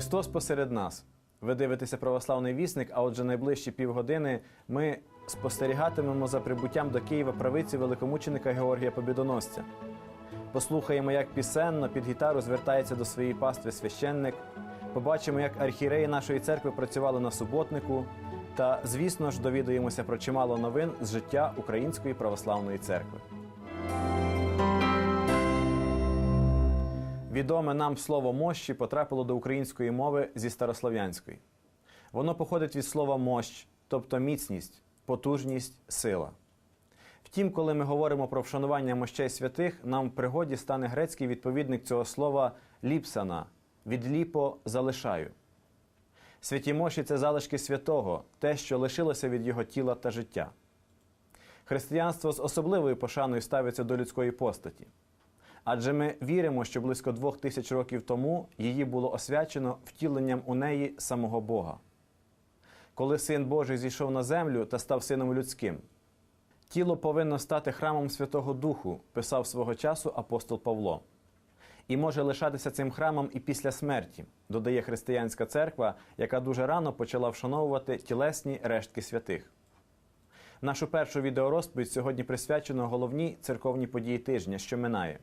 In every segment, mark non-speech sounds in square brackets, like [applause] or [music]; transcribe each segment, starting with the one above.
Христос посеред нас. Ви дивитеся православний вісник, а отже, найближчі півгодини ми спостерігатимемо за прибуттям до Києва правиці великомученика Георгія Побідоносця. Послухаємо, як пісенно під гітару звертається до своєї пастви священник. Побачимо, як архієреї нашої церкви працювали на суботнику. Та, звісно ж, довідаємося про чимало новин з життя Української православної церкви. Відоме нам слово мощі потрапило до української мови зі старослов'янської. Воно походить від слова мощ, тобто міцність, потужність, сила. Втім, коли ми говоримо про вшанування мощей святих, нам в пригоді стане грецький відповідник цього слова ліпсана від ліпо залишаю. Святі мощі це залишки святого, те, що лишилося від його тіла та життя. Християнство з особливою пошаною ставиться до людської постаті. Адже ми віримо, що близько двох тисяч років тому її було освячено втіленням у неї самого Бога. Коли Син Божий зійшов на землю та став сином людським, тіло повинно стати храмом Святого Духу, писав свого часу апостол Павло. І може лишатися цим храмом і після смерті, додає християнська церква, яка дуже рано почала вшановувати тілесні рештки святих. Нашу першу відеорозповідь сьогодні присвячено головній церковній події тижня, що минає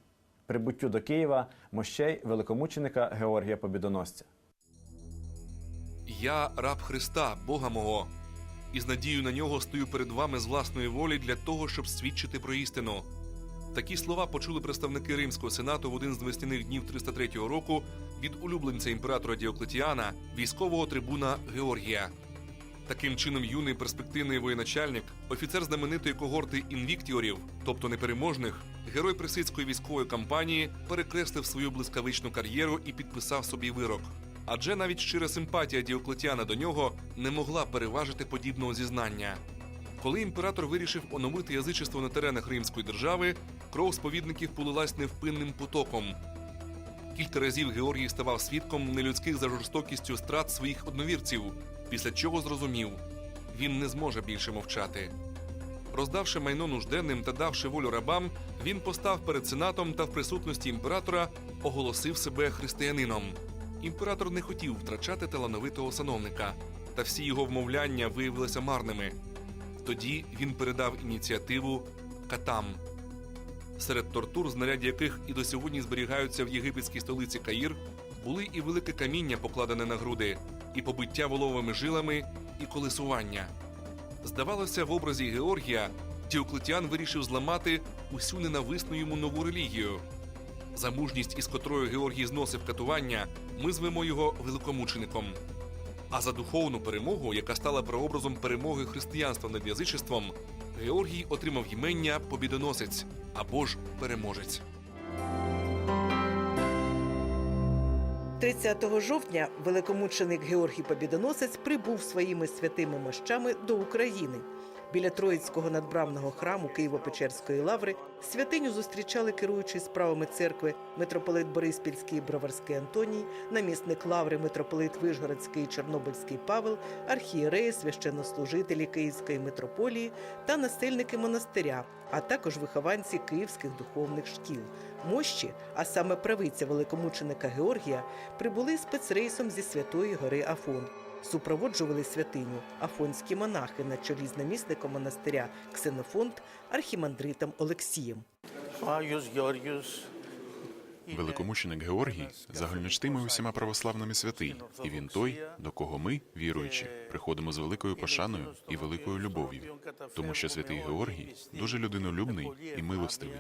прибуттю до Києва мощей великомученика Георгія Побідоносця. Я раб Христа, Бога мого, і з надією на нього стою перед вами з власної волі для того, щоб свідчити про істину. Такі слова почули представники Римського сенату в один з весняних днів 303 року від улюбленця імператора Діоклетіана, військового трибуна Георгія. Таким чином, юний перспективний воєначальник, офіцер знаменитої когорти інвіктіорів, тобто непереможних, герой пресицької військової кампанії, перекреслив свою блискавичну кар'єру і підписав собі вирок. Адже навіть щира симпатія Діоклетіана до нього не могла переважити подібного зізнання. Коли імператор вирішив оновити язичество на теренах римської держави, кров сповідників полилась невпинним потоком. Кілька разів Георгій ставав свідком нелюдських за жорстокістю страт своїх одновірців, після чого зрозумів він не зможе більше мовчати. Роздавши майно нужденним та давши волю рабам, він постав перед сенатом та в присутності імператора оголосив себе християнином. Імператор не хотів втрачати талановитого сановника, та всі його вмовляння виявилися марними. Тоді він передав ініціативу катам. Серед тортур, знаряддя яких і до сьогодні зберігаються в єгипетській столиці Каїр, були і велике каміння, покладене на груди, і побиття воловими жилами, і колесування. Здавалося, в образі Георгія Діоклетіан вирішив зламати усю ненависну йому нову релігію. За мужність, із котрою Георгій зносив катування, ми звемо його великомучеником. А за духовну перемогу, яка стала прообразом перемоги християнства над язичеством, Георгій отримав ймення Побідоносець або ж переможець. 30 жовтня великомученик Георгій Побідоносець прибув своїми святими мощами до України. Біля Троїцького надбравного храму Києво-Печерської лаври святиню зустрічали керуючий справами церкви митрополит Бориспільський Броварський Антоній, намісник лаври митрополит Вишгородський і Чорнобильський Павел, архієреї, священнослужителі Київської митрополії та насельники монастиря, а також вихованці київських духовних шкіл. Мощі, а саме правиця великомученика Георгія, прибули спецрейсом зі Святої Гори Афон. Супроводжували святиню афонські монахи на чолі з намісником монастиря Ксенофонт архімандритом Олексієм. Айус Георгіус Великомученик Георгій загальночтимий усіма православними святий, і він той, до кого ми, віруючи, приходимо з великою пошаною і великою любов'ю, тому що святий Георгій дуже людинолюбний і милостивий.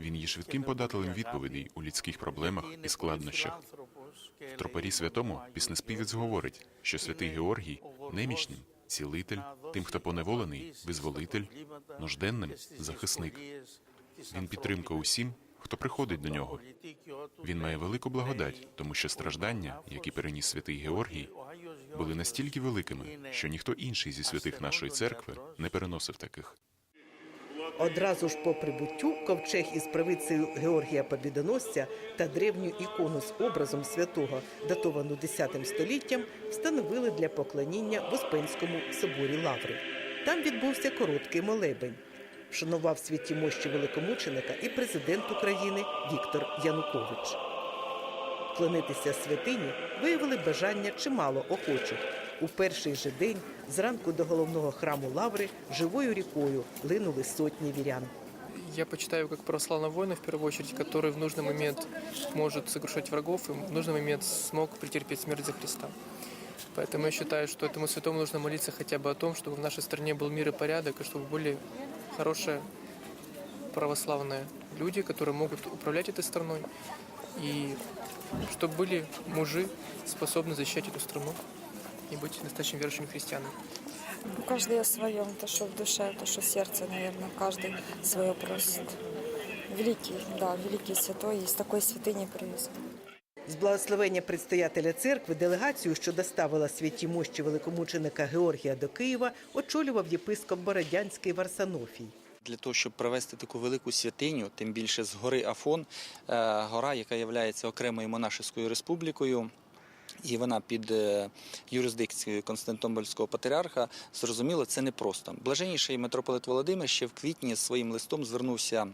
Він є швидким подателем відповідей у людських проблемах і складнощах. В тропарі святому піснеспівець говорить, що святий Георгій немічним цілитель, тим, хто поневолений, визволитель, нужденним захисник. Він підтримка усім, хто приходить до нього. Він має велику благодать, тому що страждання, які переніс святий Георгій, були настільки великими, що ніхто інший зі святих нашої церкви не переносив таких. Одразу ж по прибуттю ковчег із правицею Георгія Побідоносця та древню ікону з образом святого, датовану X століттям, встановили для поклоніння в Успенському соборі Лаври. Там відбувся короткий молебень Вшанував святі мощі великомученика і президент України Віктор Янукович. Вклонитися святині виявили бажання чимало охочих. У перший же день зранку до головного храму Лаври живою рікою линули сотні вірян. Я почитаю как православного воина, в первую очередь, который в нужный момент может сокрушать врагов и в нужный момент смог претерпеть смерть за Христа. Поэтому я считаю, что этому святому нужно молиться хотя бы о том, чтобы в нашей стране был мир и порядок, и чтобы были хорошие православные люди, которые могут управлять этой страной, и чтобы были мужи, способны защищать эту страну и быть настоящими верующими христианами. Ну, каждый о своем, то, что в душе, то, что в сердце, наверное, каждый свое просит. Великий, да, великий святой, из такой святыни привез. З благословення предстоятеля церкви делегацію, що доставила святі мощі великомученика Георгія до Києва, очолював єпископ Бородянський Варсанофій. Для того, щоб провести таку велику святиню, тим більше з гори Афон, е, гора, яка є окремою монашеською республікою. І вона під е, юрисдикцією Константинопольського патріарха, зрозуміло, це непросто. Блаженніший митрополит Володимир ще в квітні своїм листом звернувся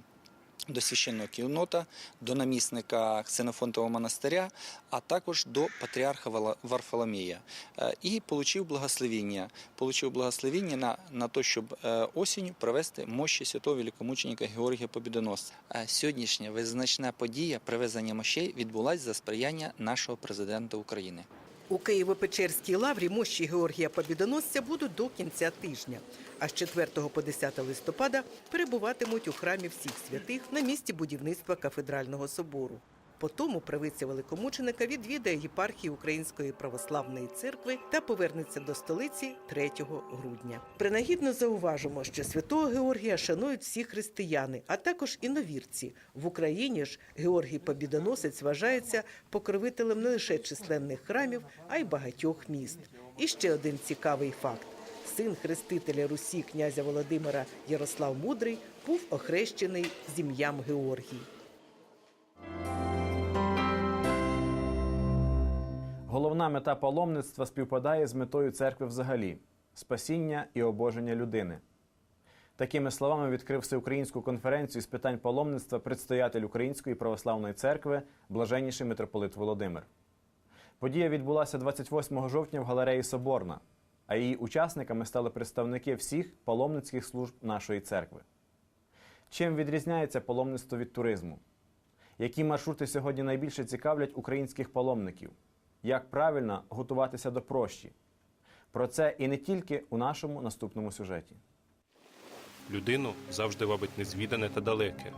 до священного кінота, до намісника Ксенофонтового монастиря, а також до патріарха Варфоломія. Е, І отримав благословіння. Получив благословіння на, на те, щоб е, осінню провести мощі святого великомученика Георгія Побідоносця. Е, Сьогоднішня визначна подія привезення мощей відбулася за сприяння нашого президента України. У Києво-Печерській лаврі мощі Георгія Побідоносця будуть до кінця тижня. А з 4 по 10 листопада перебуватимуть у храмі всіх святих на місці будівництва кафедрального собору. Потому правиця великомученика відвідає єпархію Української православної церкви та повернеться до столиці 3 грудня. Принагідно зауважимо, що святого Георгія шанують всі християни, а також іновірці. В Україні ж Георгій Побідоносець вважається покровителем не лише численних храмів, а й багатьох міст. І ще один цікавий факт. Син хрестителя Русі князя Володимира Ярослав Мудрий був охрещений з ім'ям Георгій. Головна мета паломництва співпадає з метою церкви взагалі спасіння і обоження людини. Такими словами відкрив всеукраїнську конференцію з питань паломництва предстоятель Української православної церкви, блаженніший митрополит Володимир. Подія відбулася 28 жовтня в галереї Соборна, а її учасниками стали представники всіх паломницьких служб нашої церкви. Чим відрізняється паломництво від туризму? Які маршрути сьогодні найбільше цікавлять українських паломників? Як правильно готуватися до прощі? Про це і не тільки у нашому наступному сюжеті. Людину завжди вабить незвідане та далеке.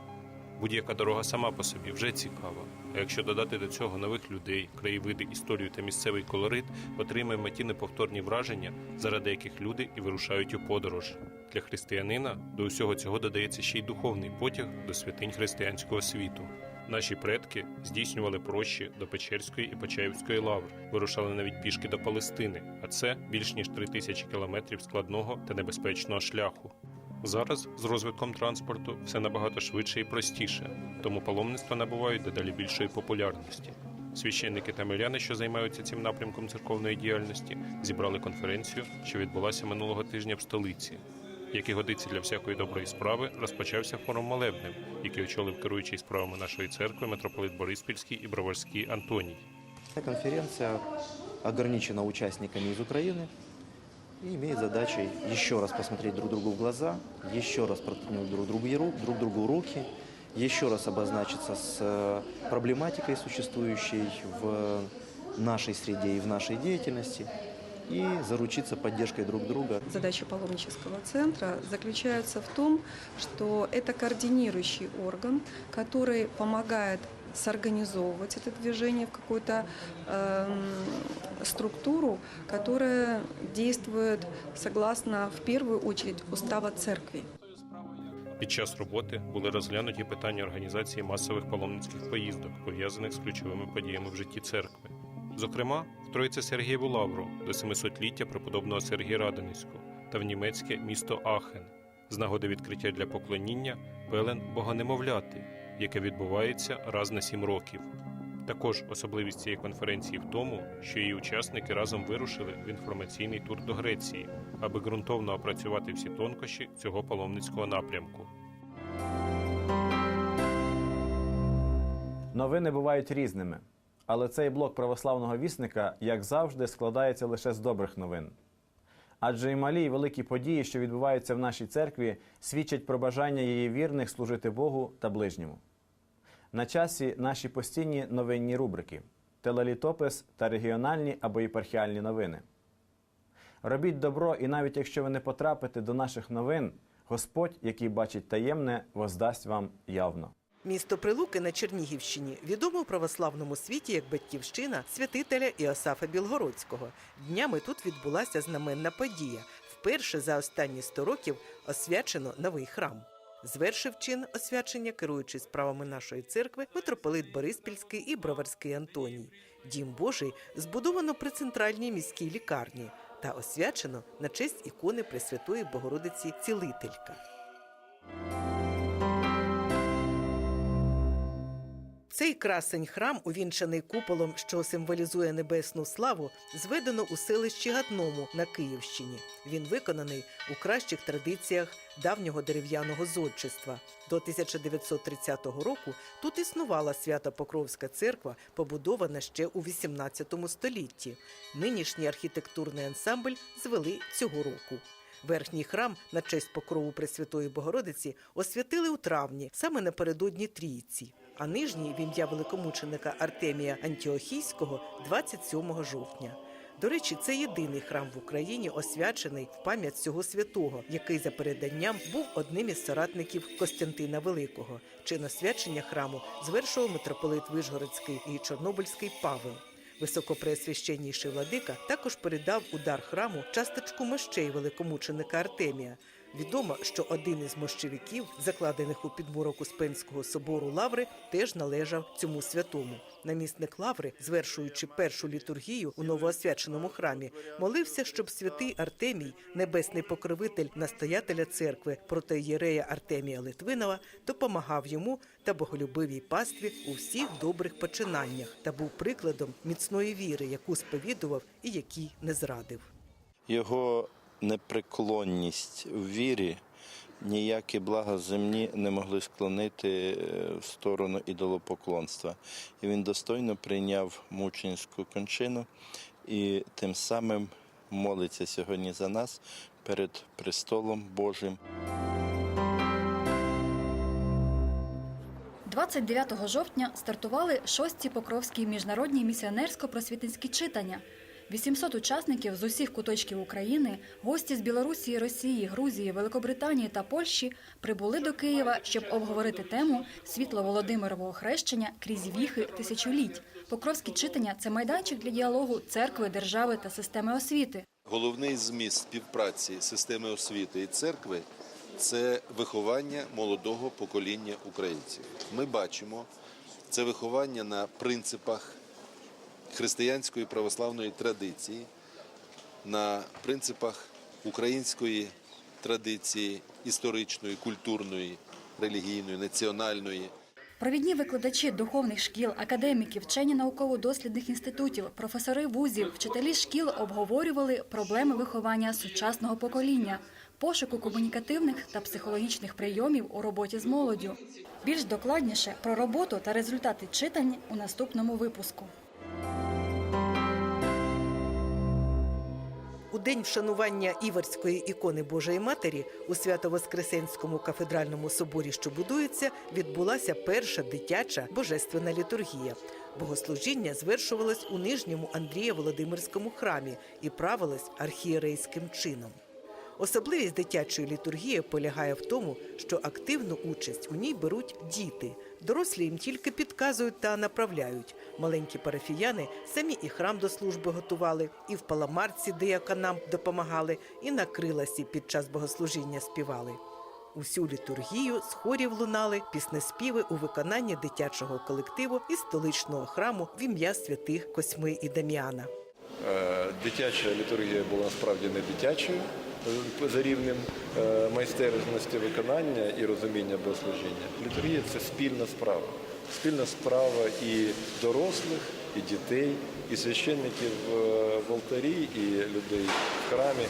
Будь-яка дорога сама по собі вже цікава. А якщо додати до цього нових людей, краєвиди, історію та місцевий колорит, отримаємо ті неповторні враження, заради яких люди і вирушають у подорож. Для християнина до усього цього додається ще й духовний потяг до святинь християнського світу. Наші предки здійснювали прощі до Печерської і Почаївської лавр, вирушали навіть пішки до Палестини, а це більш ніж три тисячі кілометрів складного та небезпечного шляху. Зараз з розвитком транспорту все набагато швидше і простіше, тому паломництва набувають дедалі більшої популярності. Священники та миряни, що займаються цим напрямком церковної діяльності, зібрали конференцію, що відбулася минулого тижня в столиці Як і годиться для всякої доброї справи, розпочався форум молебнем, який очолив керуючий справами нашої церкви митрополит Бориспільський і Броварський Антоній. Эта конференция ограничена участниками из Украины и имеет задачей еще раз посмотреть друг другу в глаза, еще раз протянуть друг другу, ру- друг другу руки, еще раз обозначиться с э, проблематикой, существующей в нашей среде и в нашей деятельности, и заручиться поддержкой друг друга. Задача паломнического центра заключается в том, что это координирующий орган, который помогает сорганизовывать это движение в какую-то эм, структуру, которая действует согласно, в первую очередь, устава церкви. Під час роботи були розглянуті питання організації масових паломницьких поїздок, пов'язаних з ключовими подіями в житті церкви. Зокрема, в Троїце Сергієву Лавру до 700-ліття преподобного Сергія Радоницького та в німецьке місто Ахен з нагоди відкриття для поклоніння пелен Богонемовляти, яке відбувається раз на сім років. Також особливість цієї конференції в тому, що її учасники разом вирушили в інформаційний тур до Греції, аби ґрунтовно опрацювати всі тонкощі цього паломницького напрямку. Новини бувають різними, Але цей блок православного вісника, як завжди, складається лише з добрих новин. Адже і малі і великі події, що відбуваються в нашій церкві, свідчать про бажання її вірних служити Богу та ближньому. На часі наші постійні новинні рубрики, телелітопис та регіональні або єпархіальні новини. Робіть добро, і навіть якщо ви не потрапите до наших новин, Господь, який бачить таємне, воздасть вам явно. Місто Прилуки на Чернігівщині відомо в православному світі як батьківщина святителя Іосафа Білгородського. Днями тут відбулася знаменна подія. Вперше за останні 100 років освячено новий храм. Звершив чин освячення, керуючи справами нашої церкви, митрополит Бориспільський і Броварський Антоній. Дім Божий збудовано при центральній міській лікарні та освячено на честь ікони Пресвятої Богородиці Цілителька. Цей красень храм, увінчаний куполом, що символізує небесну славу, зведено у селищі Гатному на Київщині. Він виконаний у кращих традиціях давнього дерев'яного зодчества. До 1930 року тут існувала Свято-Покровська церква, побудована ще у 18 столітті. Нинішній архітектурний ансамбль звели цього року. Верхній храм на честь покрову Пресвятої Богородиці освятили у травні, саме напередодні Трійці, а нижній в ім'я великомученика Артемія Антіохійського 27 жовтня. До речі, це єдиний храм в Україні, освячений в пам'ять цього святого, який за переданням був одним із соратників Костянтина Великого. Чин освячення храму звершував митрополит Вишгородський і Чорнобильський Павел. Високопреосвященніший владика також передав у дар храму часточку мощей великомученика Артемія. Відомо, що один із мощевиків, закладених у підмурок Успенського собору Лаври, теж належав цьому святому. Намісник Лаври, звершуючи першу літургію у новоосвяченому храмі, молився, щоб святий Артемій, небесний покровитель настоятеля церкви, протоєрея Артемія Литвинова, допомагав йому та боголюбивій пастві у всіх добрих починаннях та був прикладом міцної віри, яку сповідував і який не зрадив. Його непреклонність в вірі ніякі блага земні не могли склонити е, в сторону ідолопоклонства. І він достойно прийняв мученську кончину і тим самим молиться сьогодні за нас перед престолом Божим. 29 жовтня стартували шості Покровські міжнародні місіонерсько-просвітницькі читання. 800 учасників з усіх куточків України, гості з Білорусі, Росії, Грузії, Великобританії та Польщі прибули до Києва, щоб обговорити тему світло Володимирового хрещення крізь віхи тисячоліть. Покровські читання це майданчик для діалогу церкви, держави та системи освіти. Головний зміст співпраці системи освіти і церкви це виховання молодого покоління українців. Ми бачимо це виховання на принципах християнської православної традиції, на принципах української традиції історичної, культурної, релігійної, національної. Провідні викладачі духовних шкіл, академіки, вчені науково-дослідних інститутів, професори вузів, вчителі шкіл обговорювали проблеми виховання сучасного покоління, пошуку комунікативних та психологічних прийомів у роботі з молоддю. Більш докладніше про роботу та результати читань у наступному випуску. У день вшанування Іверської ікони Божої Матері у Свято-Воскресенському кафедральному соборі, що будується, відбулася перша дитяча божественна літургія. Богослужіння звершувалось у нижньому Андрія Володимирському храмі і правилось архієрейським чином. Особливість дитячої літургії полягає в тому, що активну участь у ній беруть діти. Дорослі їм тільки підказують та направляють. Маленькі парафіяни самі і храм до служби готували, і в паламарці деяканам допомагали, і на криласі під час богослужіння співали. Усю літургію з хорів лунали піснеспіви у виконанні дитячого колективу із столичного храму в ім'я святих Косьми і Дам'яна. Е, Дитяча літургія була насправді не дитячою за рівнем е, майстерності виконання і розуміння богослужіння. Літургія це спільна справа. Спільна справа і дорослих, і дітей, і священників е, в алтарі, і людей в храмі.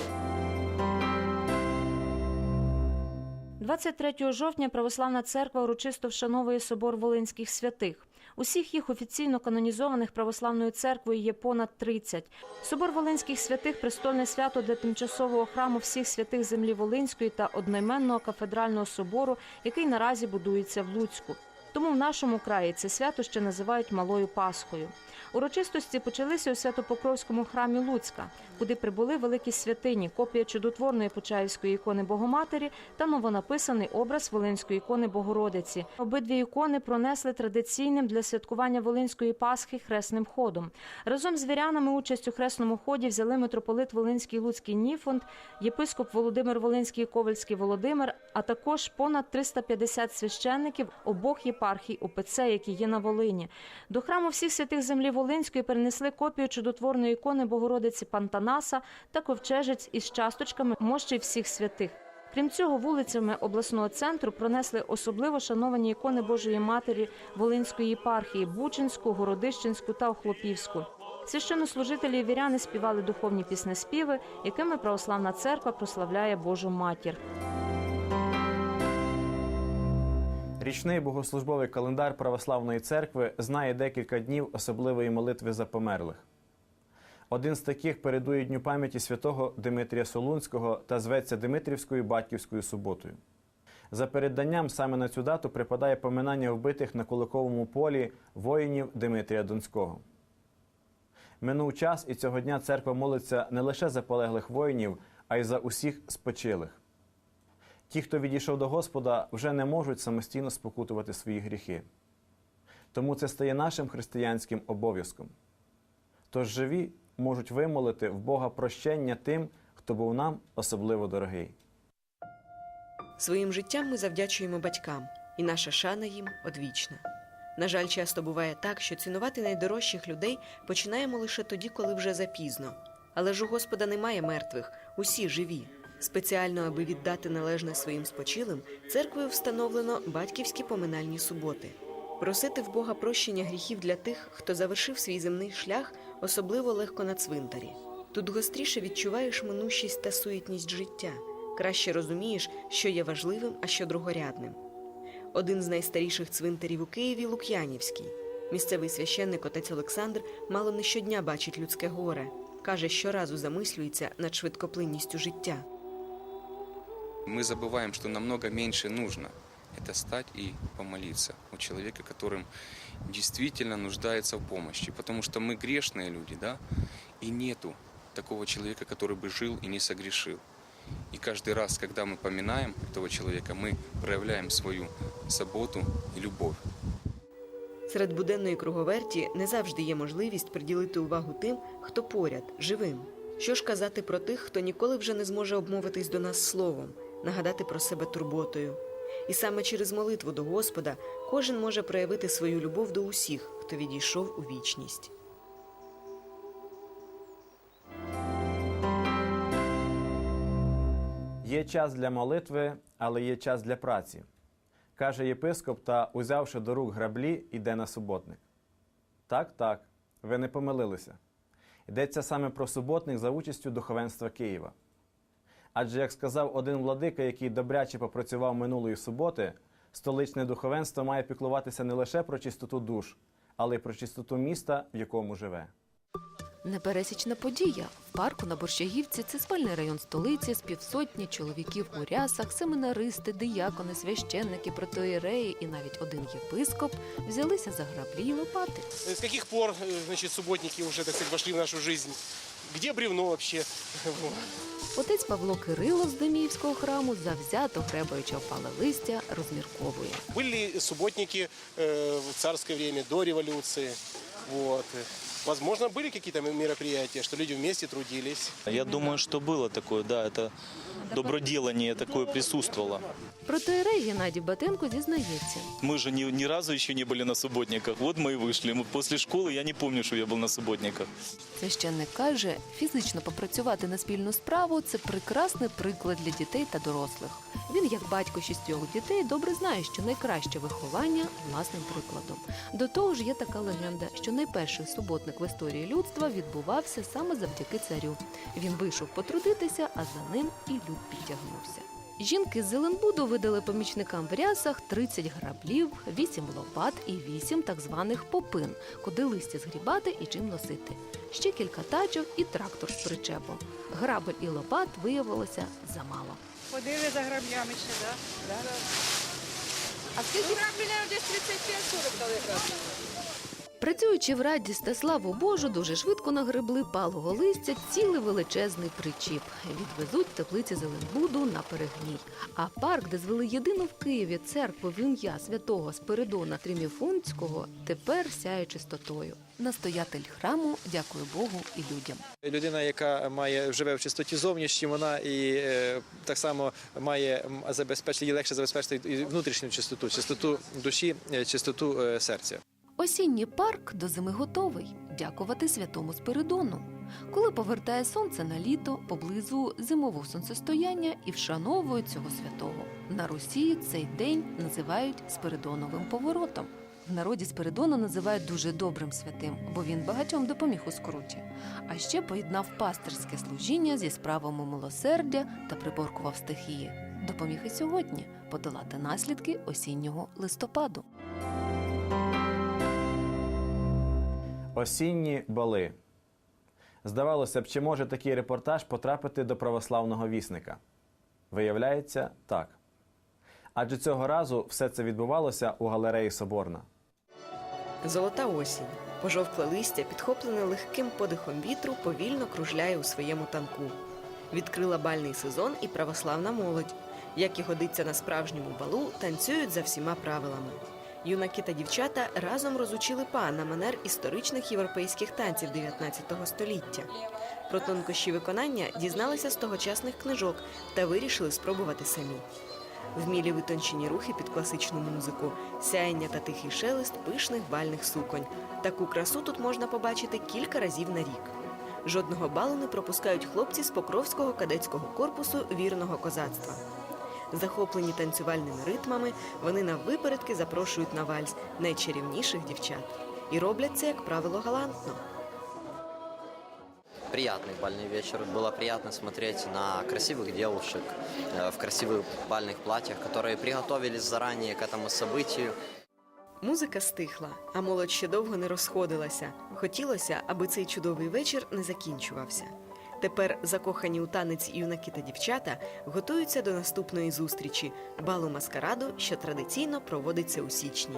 23 жовтня Православна церква урочисто вшановує собор Волинських святих. Усіх їх офіційно канонізованих православною церквою є понад 30. Собор Волинських святих престольне свято для тимчасового храму всіх святих землі Волинської та одноіменного кафедрального собору, який наразі будується в Луцьку. Тому в нашому краї це свято ще називають Малою Пасхою. Урочистості почалися у Святопокровському храмі Луцька, куди прибули великі святині, копія чудотворної Почаївської ікони Богоматері та новонаписаний образ Волинської ікони Богородиці. Обидві ікони пронесли традиційним для святкування Волинської Пасхи хресним ходом. Разом з вірянами участь у хресному ході взяли митрополит Волинський Луцький Ніфонд, єпископ Володимир Волинський Ковальський Володимир, а також понад 350 священників обох єпархій УПЦ, які є на Волині. До храму всіх святих землі Волинської перенесли копію чудотворної ікони Богородиці Пантанаса та ковчежець із часточками мощей всіх святих. Крім цього, вулицями обласного центру пронесли особливо шановані ікони Божої Матері Волинської єпархії Бучинську, Городищенську та Охлопівську. Священнослужителі віряни співали духовні піснеспіви, якими православна церква прославляє Божу матір. Річний богослужбовий календар Православної церкви знає декілька днів особливої молитви за померлих. Один з таких передує Дню пам'яті святого Димитрія Солунського та зветься Димитрівською батьківською суботою. За передданням саме на цю дату припадає поминання вбитих на Куликовому полі воїнів Димитрія Донського. Минув час, і цього дня церква молиться не лише за полеглих воїнів, а й за усіх спочилих. Ті, хто відійшов до Господа, вже не можуть самостійно спокутувати свої гріхи. Тому це стає нашим християнським обов'язком. Тож живі можуть вимолити в Бога прощення тим, хто був нам особливо дорогий. Своїм життям ми завдячуємо батькам, і наша шана їм одвічна. На жаль, часто буває так, що цінувати найдорожчих людей починаємо лише тоді, коли вже запізно. Але ж у Господа немає мертвих, усі живі. Спеціально, аби віддати належне своїм спочилим, церквою встановлено батьківські поминальні суботи. Просити в Бога прощення гріхів для тих, хто завершив свій земний шлях, особливо легко на цвинтарі. Тут гостріше відчуваєш минущість та суетність життя, краще розумієш, що є важливим, а що другорядним. Один з найстаріших цвинтарів у Києві Лук'янівський. Місцевий священник отець Олександр мало не щодня бачить людське горе. Каже, щоразу замислюється над швидкоплинністю життя. Мы забываем, что намного меньше нужно это стать и помолиться у человека, которым действительно нуждается в помощи. Потому что мы грешные люди, да, и нету такого человека, который бы жил и не согрешил. И каждый раз, когда мы поминаем этого человека, мы проявляем свою заботу и любовь. Серед буденної круговерті не завжди є можливість приділити увагу тим, хто поряд, живим. Що ж казати про тих, хто ніколи вже не зможе обмовитись до нас словом, нагадати про себе турботою. І саме через молитву до Господа кожен може проявити свою любов до усіх, хто відійшов у вічність. Є час для молитви, але є час для праці, каже єпископ та, узявши до рук граблі, йде на суботник. Так, так, ви не помилилися. Йдеться саме про суботник за участю духовенства Києва. Адже, як сказав один владика, який добряче попрацював минулої суботи, столичне духовенство має піклуватися не лише про чистоту душ, але й про чистоту міста, в якому живе. Непересічна подія в парку на Борщагівці це спальний район столиці з півсотні чоловіків у рясах, семинаристи, диякони, священники, протоіреї і навіть один єпископ взялися за граблі й лопати. С каких пор, э, значит, субботники уже, так сказать, вошли в нашу жизнь? Где бревно вообще? Отець Павло Кирило з Деміївського храму завзято гребаючи опале листя, розмірковує. Были субботники э, в царское время, до революции. Вот. Возможно, были какие-то мероприятия, что люди вместе трудились. Я думаю, что было такое, да, это доброделание такое присутствовало. Протоірей Геннадій Батенко зізнається. Мы же ни, ни разу еще не были на субботниках. Вот мы и вышли. Мы после школы я не помню, что я был на субботниках. Священник каже, фізично попрацювати на спільну справу це прекрасний приклад для дітей та дорослих. Він, як батько шістьох дітей, добре знає, що найкраще виховання власним прикладом. До того ж, є така легенда, що найперший суботник в історії людства відбувався саме завдяки царю. Він вийшов потрудитися, а за ним і люд підтягнувся. Жінки з Зеленбуду видали помічникам в рясах 30 граблів, 8 лопат і 8 так званих попин, куди листя згрібати і чим носити. Ще кілька тачок і трактор з причепом. Грабель і лопат виявилося замало. Ходили за граблями ще, так? Да? Да. А скільки грабля десь 35-40 дали граблі? Працюючи в радість та славу Божу, дуже швидко нагребли палого листя цілий величезний причіп. Відвезуть теплиці Зеленбуду на перегній. А парк, де звели єдину в Києві церкву в ім'я святого Спиридона Тріміфунського, тепер сяє чистотою. Настоятель храму дякує Богу і людям. Людина, яка має живе в чистоті зовнішній, вона і е, так само має забезпечити їй легше забезпечити і внутрішню чистоту, чистоту душі, е, чистоту е, серця. Осінній парк до зими готовий. Дякувати святому Спиридону. Коли повертає сонце на літо, поблизу зимового сонцестояння і вшановують цього святого. На Русі цей день називають Спиридоновим поворотом. В народі Спиридона називають дуже добрим святим, бо він багатьом допоміг у скруті. А ще поєднав пастирське служіння зі справами милосердя та приборкував стихії. Допоміг і сьогодні подолати наслідки осіннього листопаду. Осінні бали. Здавалося б, чи може такий репортаж потрапити до православного вісника? Виявляється, так. Адже цього разу все це відбувалося у галереї Соборна. Золота осінь. Пожовкле листя, підхоплене легким подихом вітру, повільно кружляє у своєму танку. Відкрила бальний сезон і православна молодь. Як і годиться на справжньому балу, танцюють за всіма правилами. Юнаки та дівчата разом розучили па на манер історичних європейських танців 19 століття. Про тонкощі виконання дізналися з тогочасних книжок та вирішили спробувати самі. Вмілі витончені рухи під класичну музику, сяєння та тихий шелест пишних бальних суконь. Таку красу тут можна побачити кілька разів на рік. Жодного балу не пропускають хлопці з Покровського кадетського корпусу вірного козацтва. Захоплені танцювальними ритмами, вони на випередки запрошують на вальс найчарівніших дівчат. І роблять це, як правило, галантно. Приятный бальный вечер. Было приятно смотреть на красивых девушек э, в красивых бальных платьях, которые приготовились заранее к этому событию. Музика стихла, а молодь ще довго не розходилася. Хотілося, аби цей чудовий вечір не закінчувався. Тепер закохані у танець юнаки та дівчата готуються до наступної зустрічі балу маскараду, що традиційно проводиться у січні.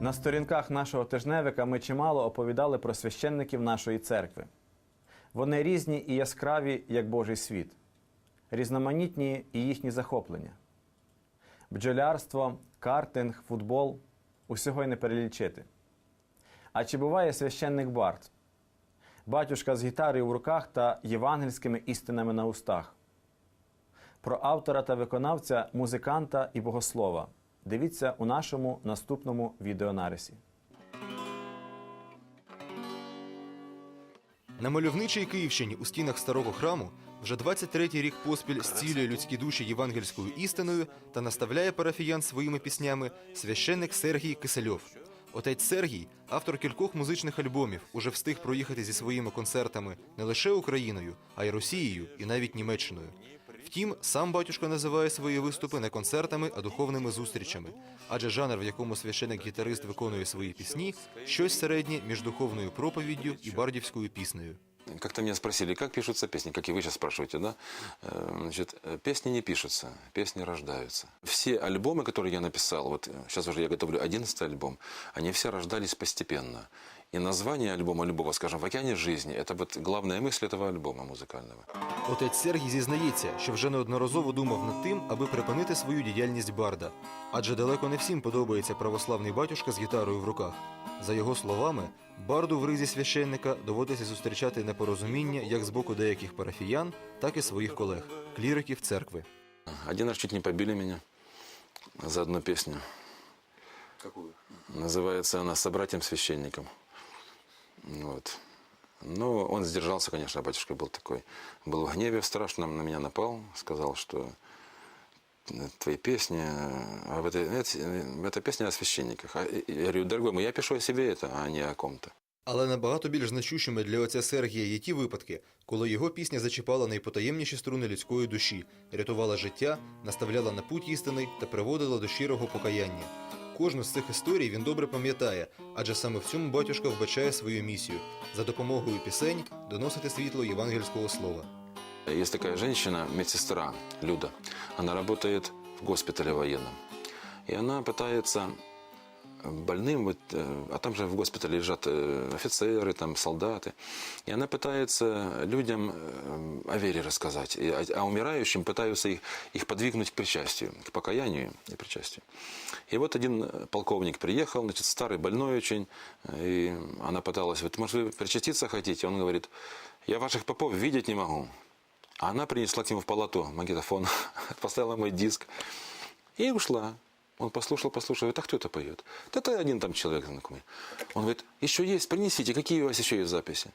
На сторінках нашого тижневика ми чимало оповідали про священників нашої церкви. Вони різні і яскраві, як Божий світ, різноманітні і їхні захоплення. Бджолярство, картинг, футбол усього й не перелічити. А чи буває священник Барт? Батюшка з гітарою в руках та євангельськими істинами на устах. Про автора та виконавця, музиканта і богослова. Дивіться у нашому наступному відеонарисі. На мальовничій Київщині у стінах старого храму вже 23-й рік поспіль зцілює людські душі євангельською істиною та наставляє парафіян своїми піснями священник Сергій Кисельов. Отець Сергій, автор кількох музичних альбомів, уже встиг проїхати зі своїми концертами не лише Україною, а й Росією і навіть Німеччиною. Втім, сам батюшка називає свої виступи не концертами, а духовними зустрічами. Адже жанр, в якому священик-гітарист виконує свої пісні, щось середнє між духовною проповіддю і бардівською піснею. Как-то меня спросили, как пишутся песни, как и вы сейчас спрашиваете, да? Э, Значит, э, песни не пишутся, песни рождаются. Все альбомы, которые я написал, вот сейчас уже я готовлю 11 альбом, они все рождались постепенно. И название альбома любого, скажем, «В океане жизни» — это вот главная мысль этого альбома музыкального. Отець Сергій зізнається, що вже неодноразово думав над тим, аби припинити свою діяльність барда. Адже далеко не всім подобається православний батюшка з гітарою в руках. За його словами, барду в ризі священника доводиться зустрічати непорозуміння як з боку деяких парафіян, так і своїх колег, кліриків церкви. Один раз чуть не побили меня за одну песню. Какую? Называется она «Собратьям-священникам». Вот. Ну, он сдержался, конечно, батюшка был такой. Был в гневе страшном, на меня напал, сказал, что твои песни, а в этой, это, эта песня о священниках. А я говорю, дорогой мой, я пишу о себе это, а не о ком-то. Але набагато більш значущими для отця Сергія є ті випадки, коли його пісня зачіпала найпотаємніші струни людської душі, рятувала життя, наставляла на путь істинний та приводила до щирого покаяння. Кожну з цих історій він добре пам'ятає, адже саме в цьому батюшка вбачає свою місію за допомогою пісень доносити світло євангельського слова. Есть такая женщина, медсестра Люда. Она работает в госпитале военном. И она пытается больным, вот, э, а там же в госпитале лежат э, офицеры, там солдаты. И она пытается людям э, о вере рассказать, и о- а умирающим пытаются их, их подвигнуть к причастию, к покаянию и причастию. И вот один э, полковник приехал, значит, старый, больной очень, э, и она пыталась, вот, может, вы причаститься хотите? Он говорит, я ваших попов видеть не могу. А она принесла к нему в палату магнитофон, [laughs] поставила мой диск и ушла. Он послушал, послушал, говорит, а кто это поет? Это один там человек знакомый. Он говорит, еще есть, принесите, какие у вас еще есть записи?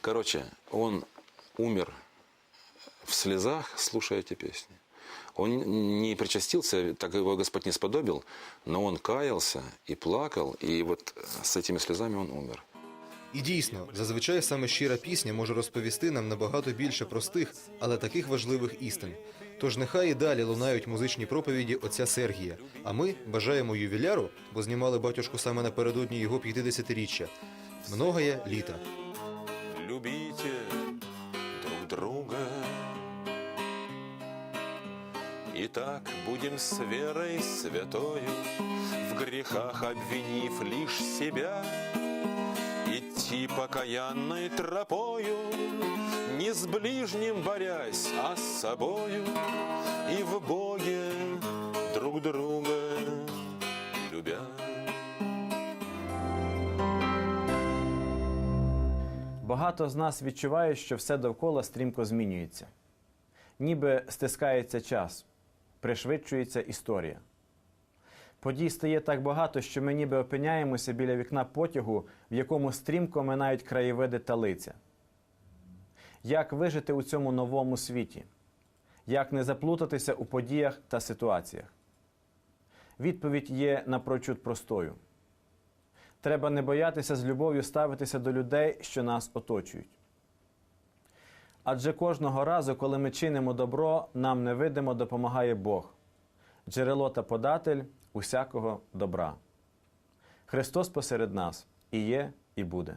Короче, он умер в слезах, слушая эти песни. Он не причастился, так его Господь не сподобил, но он каялся и плакал, и вот с этими слезами он умер. І дійсно, зазвичай саме щира пісня може розповісти нам набагато більше простих, але таких важливих істин. Тож нехай і далі лунають музичні проповіді отця Сергія. А ми бажаємо ювіляру, бо знімали батюшку саме напередодні його 50-річчя. Многое літа. Любите друг друга. Итак, будем с верой святою, В грехах обвинив лишь себя, Идти покаянной тропою, Не с ближним борясь, а с собою, И в Боге друг друга любя. Багато з нас відчуває, що все довкола стрімко змінюється. Ніби стискається час, пришвидшується історія. Подій стає так багато, що ми ніби опиняємося біля вікна потягу, в якому стрімко минають краєвиди та лиця. Як вижити у цьому новому світі? Як не заплутатися у подіях та ситуаціях? Відповідь є напрочуд простою. Треба не боятися з любов'ю ставитися до людей, що нас оточують. Адже кожного разу, коли ми чинимо добро, нам невидимо допомагає Бог, джерело та податель усякого добра. Христос посеред нас і є, і буде.